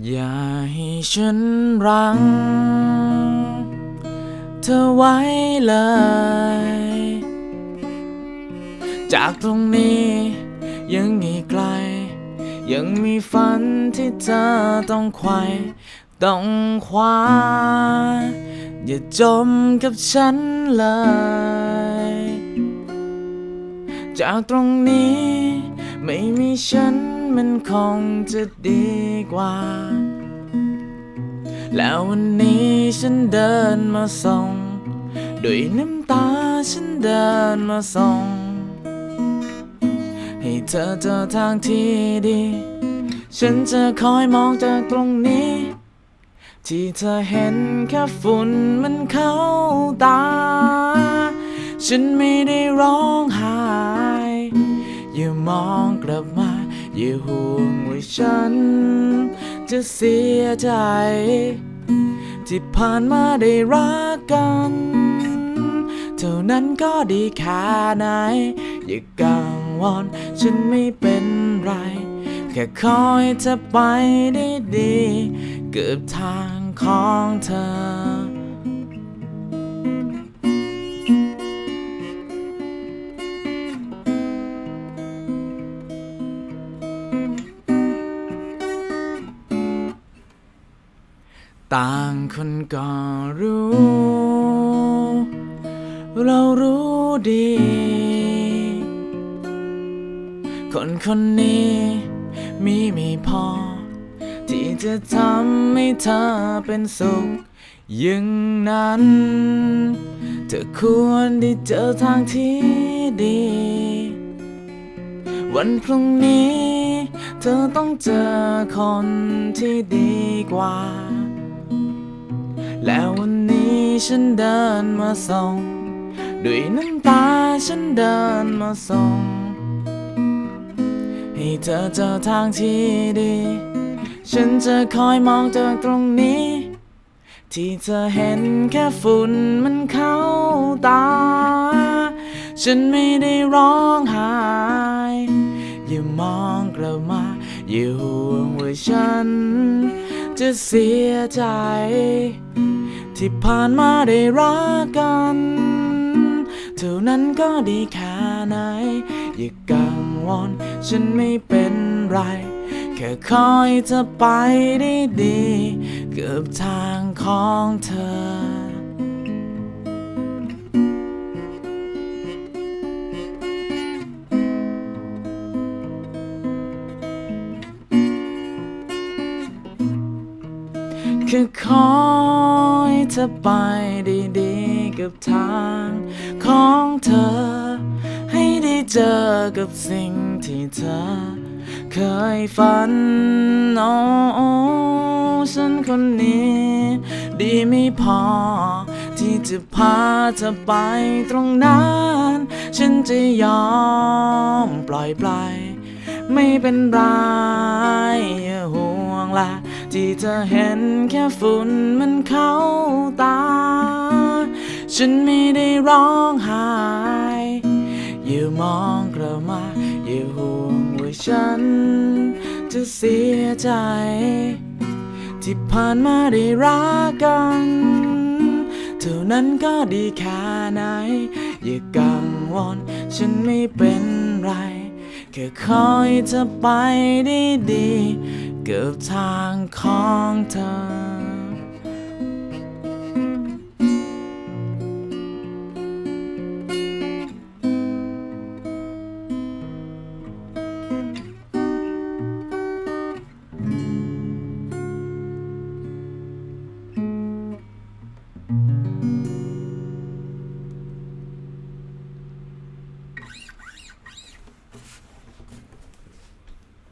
อย่าให้ฉันรัง เธอไว้เลย จากตรงนี้ยังอีกไกล ยังมีฝันที่เธอต้องไขว่ต้องคว้า อย่าจมกับฉันเลย จากตรงนี้ไม่มีฉัน มันคงจะดีกว่า แล้ววันนี้ฉันเดินมาส่ง ด้วยน้ำตาฉันเดินมาส่ง ให้เธอเจอทางที่ดี ฉันจะคอยมองจากตรงนี้ ที่เธอเห็นแค่ฝุ่นมันเข้าตา ฉันไม่ได้ร้องไห้อย่ามองกลับมา อย่าห่วงว่าฉัน จะเสียใจ ที่ผ่านมาได้รักกัน เท่านั้นก็ดีแค่ไหน อย่ากังวลฉันไม่เป็นไร แค่คอยเธอไปได้ดี เกือบทางของเธอ ต่างคนก็รู้ เรารู้ดี คนคนนี้มีไม่พอ ที่จะทำให้เธอเป็นสุขอย่างนั้น เธอควรได้เจอทางที่ดี วันพรุ่งนี้ เธอต้องเจอคนที่ดีกว่า แล้ววันนี้ฉันเดินมาส่ง ด้วยน้ำตาฉันเดินมาส่ง ให้เธอเจอทางที่ดี ฉันจะคอยมองจากตรงนี้ ที่เธอเห็นแค่ฝุ่นมันเข้าตา ฉันไม่ได้ร้องไห้อย่ามองกลับมาอย่าห่วงว่าฉัน จะเสียใจ ที่ผ่านมาได้รักกัน เท่านั้นก็ดีแค่ไหน อย่ากังวลฉันไม่เป็นไร แค่คอยเธอไปได้ดีเกือบทางของเธอ คือคอยเธอไปดีๆกับทางของเธอ ให้ได้เจอกับสิ่งที่เธอ เคยฝันโอ้ฉันคนนี้ ดีไม่พอ ที่จะพาเธอไปตรงนั้น ฉันจะยอมปล่อยไปไม่เป็นไรอย่าห่วงละ ที่เธอเห็นแค่ฝุ่นมันเข้าตา ฉันไม่ได้ร้องไห้อย่ามองกลับมาอย่าห่วงว่าฉัน จะเสียใจ ที่ผ่านมาได้รักกันเท่านั้นก็ดีแค่ไหน อย่ากังวลฉันไม่เป็นไร แค่คอยเธอไปได้ดี เกือบทางของเธอ